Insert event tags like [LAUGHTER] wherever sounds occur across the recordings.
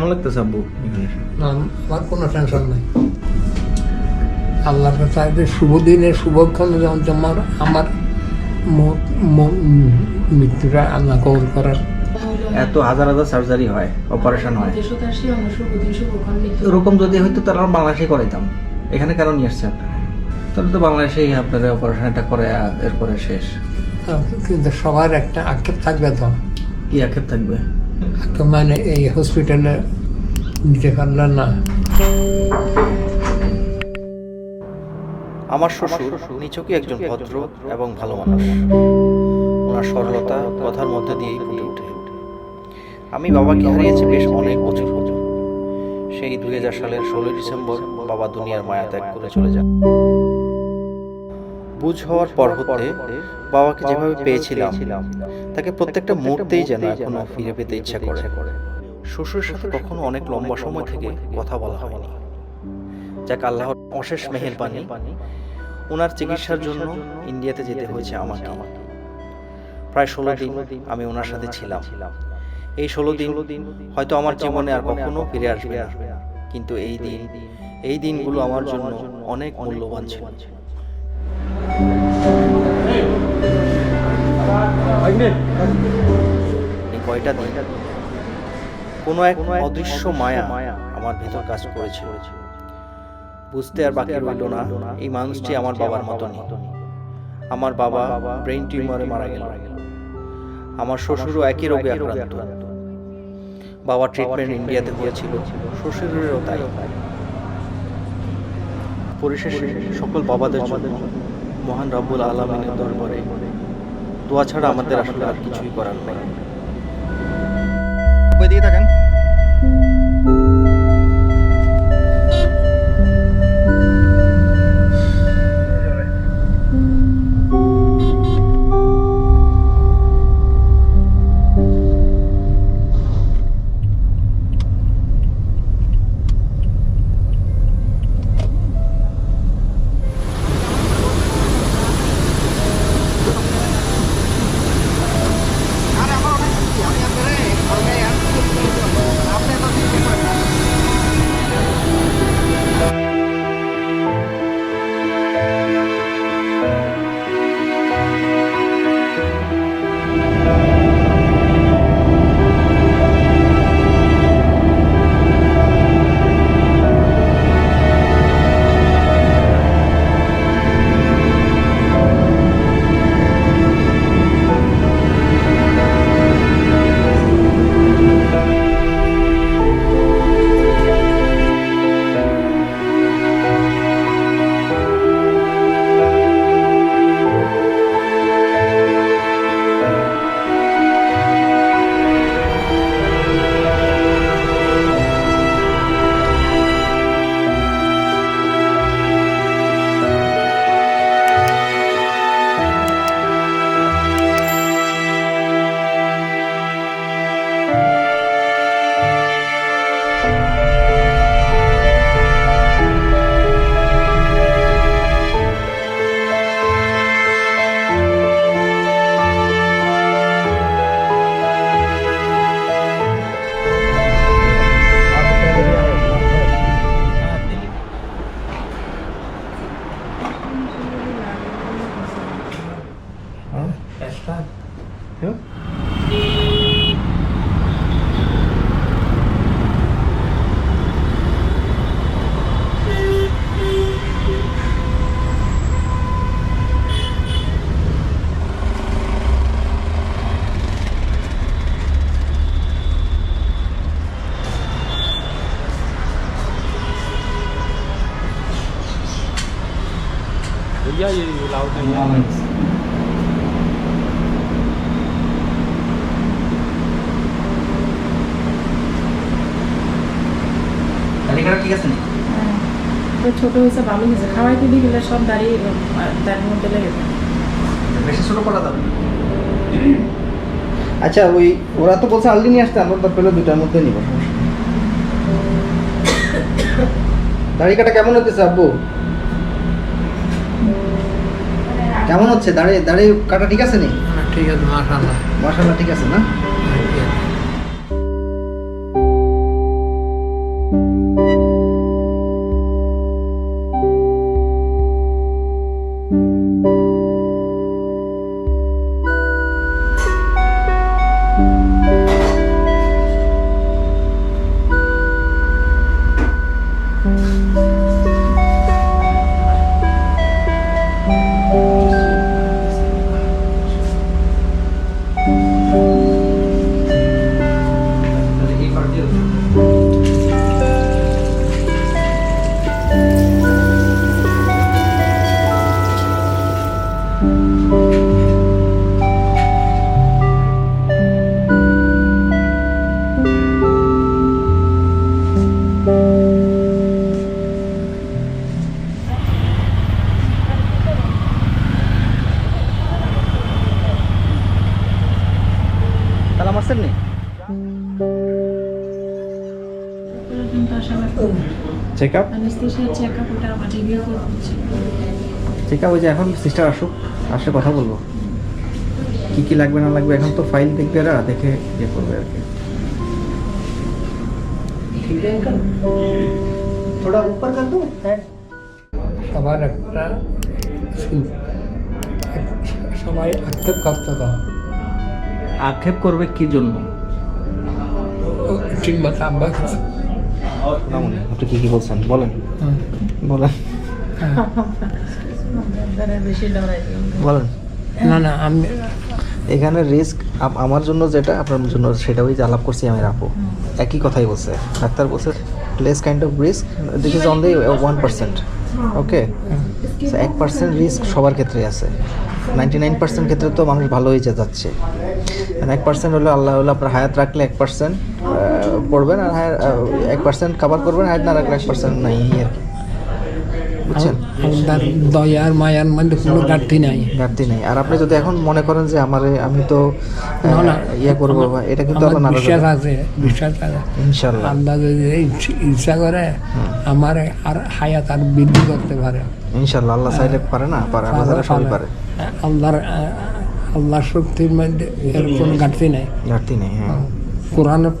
কেমন লাগতেছে আব্বু না আমার কোনো টেনশন নেই। আল্লাহর কাছে আগে শুভ দিনে শুভক্ষণে যেমন তোমার আমার মৃত্যুটা আল্লাহ কবল করার। এত হাজার হাজার সার্জারি হয় অপারেশন হয়। এরকম যদি হয়তো তারা বাংলাদেশে করাইতাম। এখানে কেন নিয়ে আসছে আপনারা? তাহলে তো বাংলাদেশেই আপনাদের অপারেশনটা করে এরপরে শেষ। কিন্তু সবার একটা আক্ষেপ থাকবে তো। কি আক্ষেপ থাকবে? মানে এই হসপিটালে নিতে পারলে না। আমার শ্বশুর নিচকই একজন ভদ্র এবং ভালো মানুষ। ওনার সরলতা কথার মধ্যে দিয়েই ফুটে ওঠে। আমি বাবাকে হারিয়েছি বেশ অনেক বছর হলো। সেই দুই হাজার সালের ষোলোই ডিসেম্বর বাবা দুনিয়ার মায়া ত্যাগ করে চলে যান। বুঝ হওয়ার পর হতে বাবাকে যেভাবে পেয়েছিলাম তাকে প্রত্যেকটা মুহূর্তেই যেন এখনও ফিরে পেতে ইচ্ছা করে। শ্বশুরের সাথে কখনো অনেক লম্বা সময় থেকে কথা বলা হয়নি। যাক আল্লাহর অশেষ মেহেরবানি। ওনার চিকিৎসার জন্য ইন্ডিয়াতে যেতে হয়েছে আমাকে। প্রায় ষোলো দিন আমি ওনার সাথে ছিলাম। এই ষোলো দিন হয়তো আমার জীবনে আর কখনো ফিরে আসবে না। কিন্তু এই দিন এই দিনগুলো আমার জন্য অনেক মূল্যবান ছিল। কয়টা দিন। কোনো এক অদৃশ্য মায়া আমার ভেতর কাজ করেছিল বুঝতে আর বাকি রইল না, এই মানুষটি আমার বাবার মতনই। আমার বাবা ব্রেন টিউমারে মারা গেল। আমার শ্বশুরও একই রোগে আক্রান্ত। বাবা ট্রিটমেন্ট ইন্ডিয়াতে হয়েছিল, শ্বশুরেরও তাই। পরিশেষে সকল বাবাদের জন্য। মহান রব্বুল আলমিনের দরবারে। দোয়া ছাড়া আমাদের আসলে আর কিছুই করার নেই। দিয়ে থাকেন। তালিকাটা ঠিক আছে নি তো ছোট হয়েছে ভালো হয়েছে। খাওয়াইতে দিয়ে গেলে সব দাঁড়িয়ে মধ্যে লেগে যায়। বেশি ছোট করা যাবে আচ্ছা ওই ওরা তো বলছে আলদি নিয়ে আসতে আমরা তো পেলে দুটার মধ্যে নিব [COUGHS] দাড়ি কাটা কেমন হতেছে আব্বু? কেমন হচ্ছে? দাঁড়িয়ে দাঁড়িয়ে কাটা ঠিক আছে নি? ঠিক আছে মাশাল্লাহ মাসাল্লাহ ঠিক আছে না? Check up anaesthesia check up ওটা আমার রিভিউ করছে। চেক আপ ওই যে এখন সিস্টার আসুক আসলে কথা বলব। কি কি লাগবে না লাগবে এখন তো ফাইল দেখবে এরা দেখে ইয়ে করবে আর কি। সবার একটা শিল্প সবাই আক্ষেপ করতে দাও আক্ষেপ করবে কি জন্য? ঠিক মতো আব্বাস আপনি কি কি বলছেন? বলেন। বলেন। বলেন। না না আমি এখানে রিস্ক আমার জন্য যেটা আপনার জন্য সেটা ওই যে আলাপ করছি আমি রাখব একই কথাই বলছে। ডাক্তার বলছে less kind of risk this is only one percent okay এক পার্সেন্ট রিস্ক সবার ক্ষেত্রে আছে। নাইনটি নাইন পার্সেন্ট ক্ষেত্রে তো মানুষ ভালো হয়ে যাচ্ছে এক পার্সেন্ট হলে আল্লাহ হলে আপনার হায়াত রাখলে এক পার্সেন্ট পড়বেন আর হায়ার এক পার্সেন্ট কাভার করবেন হায়াত না রাখলে এক পার্সেন্ট নাই আর কি। বুঝছেন? দয়ার মায়ার মধ্যে কোনো ঘাটতি নাই। ঘাটতি নেই। আর আপনি যদি এখন মনে করেন যে আমার আমি তো। ইয়ে করব এটা কিন্তু বিশ্বাস আছে বিশ্বাস আছে। ইনশাল্লাহ আল্লাহ যদি ইচ্ছা করে আমার আর হায়াত আর বৃদ্ধি করতে পারে। ইনশাল্লাহ আল্লাহ চাইলে পারে না পারে চাইলে সবই পারে। আল্লাহর আল্লাহর শক্তির মধ্যে এর কোনো ঘাটতি নাই। ঘাটতি নেই হ্যাঁ। কোরআন আহ,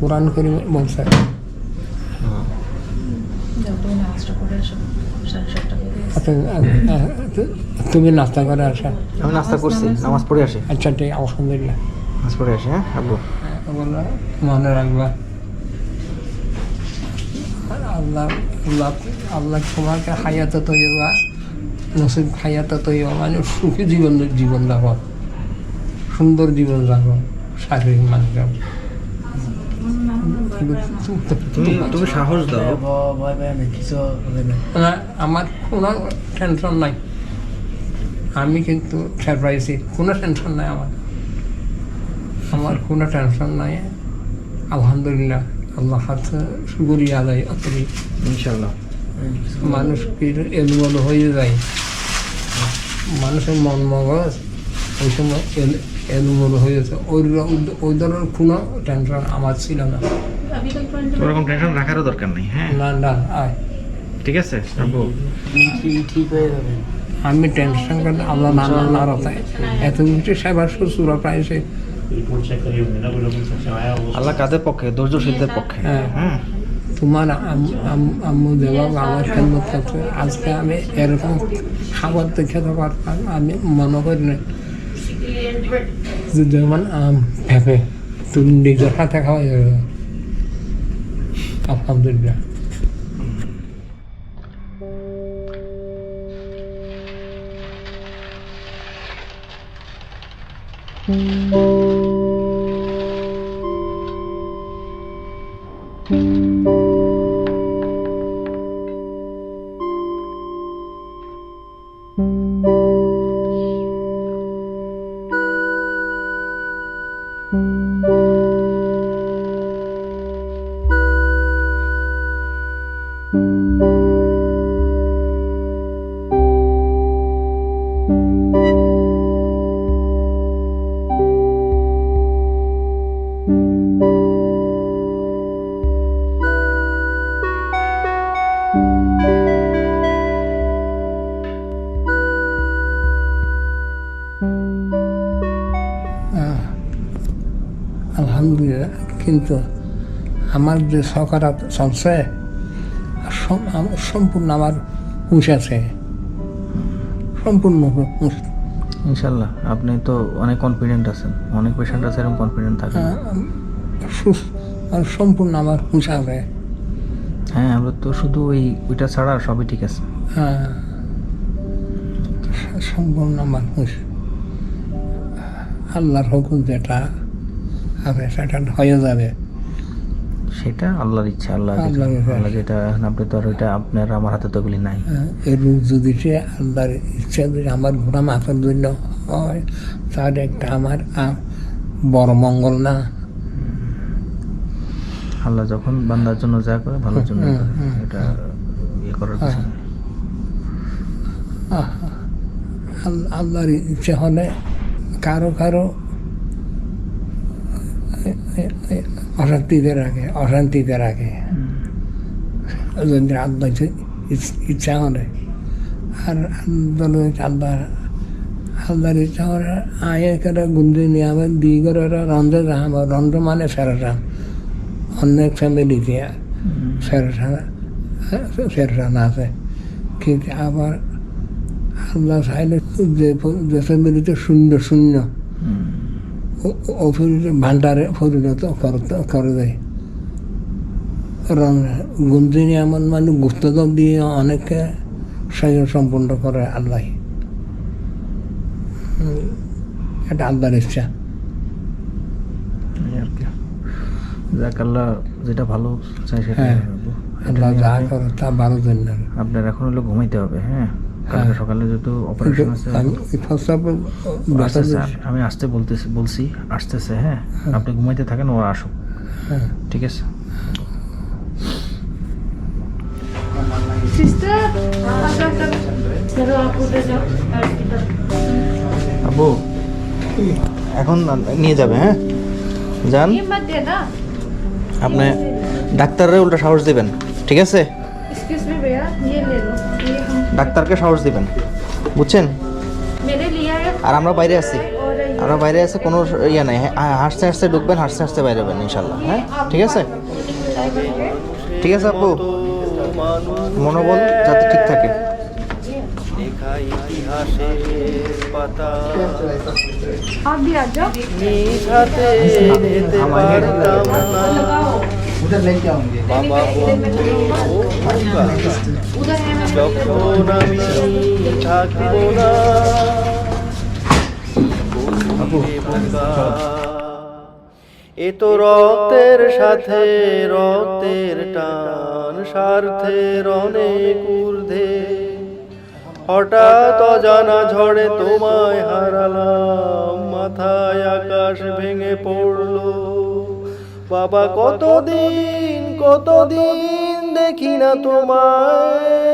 কোরআন করি বলছে। তুমি আচ্ছা, তুমি নাস্তা করে আসা। আমি নাস্তা করছি নামাজ পড়ে আসি। আচ্ছা ঠিক আলহামদুলিল্লাহ। নামাজ পড়ে আসি হ্যাঁ আব্বু? বলল মনে রাখবা। আল্লাহ আল্লাহ আল্লাহ তোমাকে হায়াতে তৈবা নসিব হায়াতে তৈবা মানে সুখী জীবন জীবন যাপন। সুন্দর জীবন যাপন শারীরিক মানসিক তুমি সাহস দাও। আমার কোনো টেনশন নাই। আমি কিন্তু ঠের পাইছি কোনো টেনশন নাই আমার। আমার কোনো টেনশন নাই। আলহামদুলিল্লাহ আল্লাহ হাতে শুকরিয়া আদায় করি। ইনশাল্লাহ মানুষ কি এলোমেলো হয়ে যায়। মানুষের মন মগজ ওই সময় এল- এলোমেলো হয়ে যেত ওই ওই ধরনের কোনো টেনশন আমার ছিল না। ওরকম টেনশন রাখারও দরকার নেই হ্যাঁ? না না আয়। ঠিক আছে আব্বু আমি টেনশন করে আল্লাহ নানা নাড়াতে এত কিছু সেবার শ্বশুরা প্রায় সে আল্লাহ কাদের পক্ষে? ধৈর্যশীলদের পক্ষে। হ্যাঁ। হ্যাঁ। তোমার আম- আম- আম্মু দেবাব আমার করছে আজকে আমি এরকম খাবার তো খেতে পারতাম আমি মনে করি না। যে যেমন আম পেঁপে তুমি নিজের হাতে খাওয়া যাবে আলহামদুলিল্লাহ আহ, কিন্তু আমার যে সকারাত চলছে সম্পূর্ণ আমার হুঁশ আছে। সম্পূর্ণ হুঁশ ইনশাল্লাহ আপনি তো অনেক কনফিডেন্ট আছেন অনেক পেশেন্ট আছে এরকম কনফিডেন্ট থাকে আর সম্পূর্ণ আমার হুঁশ আছে। হ্যাঁ আমরা তো শুধু ওই ওইটা ছাড়া সবই ঠিক আছে। হ্যাঁ, সম্পূর্ণ আমার হুঁশ আল্লাহর হুকুম যেটা হবে সেটা হয়ে যাবে। সেটা আল্লাহর ইচ্ছা আল্লাহ। আল্লাহ যেটা আপনি তো আর ওইটা আপনার আমার হাতে তো ওগুলি নাই। হ্যাঁ, এই রোগ যদি সে আল্লাহর ইচ্ছা যদি আমার ঘোড়া মাথার জন্য হয় তাহলে একটা আমার বড় মঙ্গল না। আল্লাহ যখন বান্দার জন্য যা করে ভালোর জন্য এটা ইয়ে করার কিছু হ্যাঁ। আল্লাহর ইচ্ছা হলে কারও কারও অশান্তিতে রাখে অশান্তিতে রাখে যদি আল্লাহ ইচ্ছে- করে। আর আল্লাহ আল্লাহ, আল্লাহর ইচ্ছা করে আয়ে করে গুন্দি নিয়ে আবার দিয়ে করে রন্ধে যাম রন্ধ মানে ফেরতাম অনেক ফ্যামিলিতে ফেরতা ফেরতান আছে। কিন্তু আবার আল্লাহ যে যে ফ্যামিলিতে শূন্য শূন্য। ভাণ্ডারে পরিণত করতে করে দেয়। কারণ গুন্দিনী এমন মানে গুপ্তদল দিয়ে অনেককে সংযোগ সম্পূর্ণ করে আল্লাহ। এটা আল্লাহর ইচ্ছা। যাক আল্লাহ যেটা ভালো চাই সেটা হ্যাঁ। আল্লাহ যা করে তা ভালো জন্য আপনার এখন হলো ঘুমাইতে হবে হ্যাঁ। সকালে যেহেতু অপারেশন আছে আমি আসতে বলতেছি বলছি আসতেছে হ্যাঁ? আপনি ঘুমাইতে থাকেন ও আসুক। ঠিক আছে? আবু এখন নিয়ে যাবে হ্যাঁ? যান। আপনি ডাক্তাররা উল্টা সাহস দেবেন ঠিক আছে? ডাক্তারকে সাহস দিবেন। বুঝছেন? আর আমরা বাইরে আছি। আমরা বাইরে আছে কোনো ইয়ে নাই। হ্যাঁ, হ্যাঁ, হাসতে হাসতে ঢুকবেন হাসতে হাসতে বাইরে হবেন ইনশাল্লাহ হ্যাঁ ঠিক আছে? ঠিক আছে আপু। মনোবল যাতে ঠিক থাকে। যখন আমি থাকব না এ তো রক্তের সাথে রক্তের টান, স্বার্থের অনেক ঊর্ধ্বে। হঠাৎ অজানা ঝড়ে তোমায় হারালাম, মাথায় আকাশ ভেঙে পড়ল। বাবা, কতদিন কতদিন দেখি না তোমায়।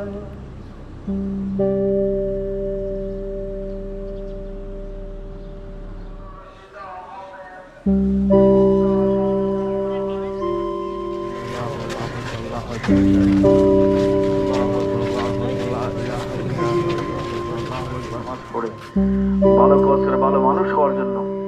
ভালো কোচের ভালো মানুষ হওয়ার জন্য।